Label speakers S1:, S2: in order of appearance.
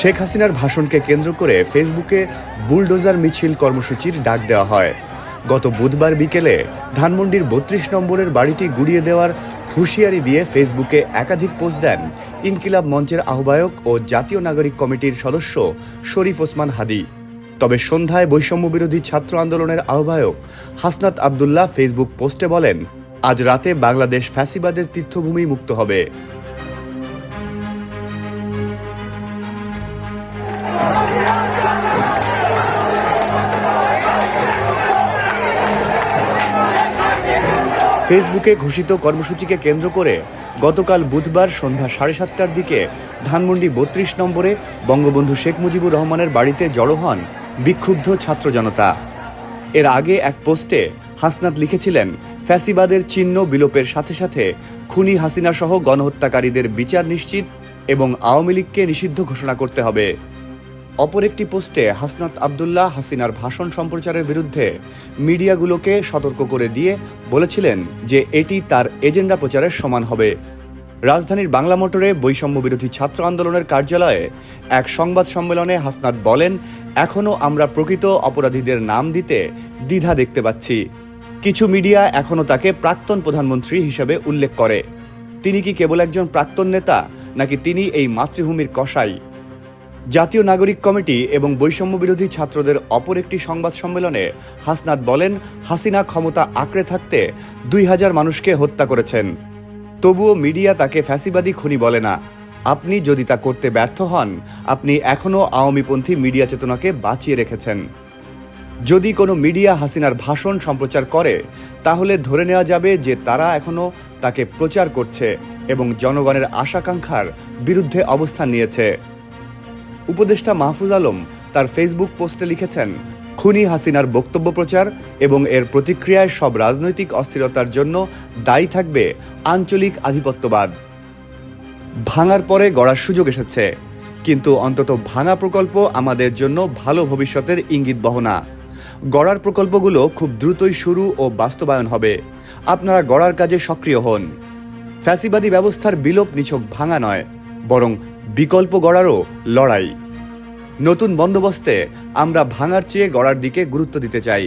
S1: শেখ হাসিনার ভাষণকে কেন্দ্র করে ফেসবুকে বুলডোজার মিছিল কর্মসূচির ডাক দেওয়া হয়। গত বুধবার বিকেলে ধানমন্ডির বত্রিশ নম্বরের বাড়িটি গুড়িয়ে দেওয়ার হুঁশিয়ারি দিয়ে ফেসবুকে একাধিক পোস্ট দেন ইনকিলাব মঞ্চের আহ্বায়ক ও জাতীয় নাগরিক কমিটির সদস্য শরীফ ওসমান হাদি। তবে সন্ধ্যায় বৈষম্য বিরোধী ছাত্র আন্দোলনের আহ্বায়ক হাসনাত আবদুল্লাহ ফেসবুক পোস্টে বলেন, আজ রাতে বাংলাদেশ ফ্যাসিবাদের তীর্থভূমি মুক্ত হবে। ফেসবুকে ঘোষিত কর্মসূচিকে কেন্দ্র করে গতকাল বুধবার সন্ধ্যা সাড়ে সাতটার দিকে ধানমন্ডি বত্রিশ নম্বরে বঙ্গবন্ধু শেখ মুজিবুর রহমানের বাড়িতে জড়ো হন বিক্ষুব্ধ ছাত্র জনতা। এর আগে এক পোস্টে হাসনাত লিখেছিলেন, ফ্যাসিবাদের চিহ্ন বিলোপের সাথে সাথে খুনি হাসিনা সহ গণহত্যাকারীদের বিচার নিশ্চিত এবং আওয়ামী লীগকে নিষিদ্ধ ঘোষণা করতে হবে। অপর একটি পোস্টে হাসনাত আবদুল্লাহ হাসিনার ভাষণ সম্প্রচারের বিরুদ্ধে মিডিয়াগুলোকে সতর্ক করে দিয়ে বলেছিলেন যে এটি তার এজেন্ডা প্রচারের সমান হবে। রাজধানীর বাংলা মোটরে বৈষম্য বিরোধী ছাত্র আন্দোলনের কার্যালয়ে এক সংবাদ সম্মেলনে হাসনাত বলেন, এখনও আমরা প্রকৃত অপরাধীদের নাম দিতে দ্বিধা দেখতে পাচ্ছি। কিছু মিডিয়া এখনও তাকে প্রাক্তন প্রধানমন্ত্রী হিসেবে উল্লেখ করে। তিনি কি কেবল একজন প্রাক্তন নেতা, নাকি তিনি এই মাতৃভূমির কসাই? জাতীয় নাগরিক কমিটি এবং বৈষম্য বিরোধী ছাত্রদের অপর একটি সংবাদ সম্মেলনে হাসনাত বলেন, হাসিনা ক্ষমতা আঁকড়ে থাকতে দুই হাজার মানুষকে হত্যা করেছেন। তবুও মিডিয়া তাকে ফ্যাসিবাদী খুনি বলে না। আপনি যদি তা করতে ব্যর্থ হন, আপনি এখনও আওয়ামীপন্থী মিডিয়া চেতনাকে বাঁচিয়ে রেখেছেন। যদি কোনো মিডিয়া হাসিনার ভাষণ সম্প্রচার করে, তাহলে ধরে নেওয়া যাবে যে তারা এখনও তাকে প্রচার করছে এবং জনগণের আশাকাঙ্ক্ষার বিরুদ্ধে অবস্থান নিয়েছে। উপদেষ্টা মাহফুজ আলম তার ফেসবুক পোস্টে লিখেছেন, খুনি হাসিনার বক্তব্য প্রচার এবং এর প্রতিক্রিয়ায় সব রাজনৈতিক অস্থিরতার জন্য দায়ী থাকবে আঞ্চলিক আধিপত্যবাদ। ভাঙার পরে গড়ার সুযোগ এসেছে, কিন্তু অন্তত ভাঙা প্রকল্প আমাদের জন্য ভালো ভবিষ্যতের ইঙ্গিত বহনা। গড়ার প্রকল্পগুলো খুব দ্রুতই শুরু ও বাস্তবায়ন হবে। আপনারা গড়ার কাজে সক্রিয় হন। ফ্যাসিবাদী ব্যবস্থার বিলোপ নিছক ভাঙা নয়। বরং বিকল্প গড়ারও লড়াই। নতুন বন্দোবস্তে আমরা ভাঙার চেয়ে গড়ার দিকে গুরুত্ব দিতে চাই।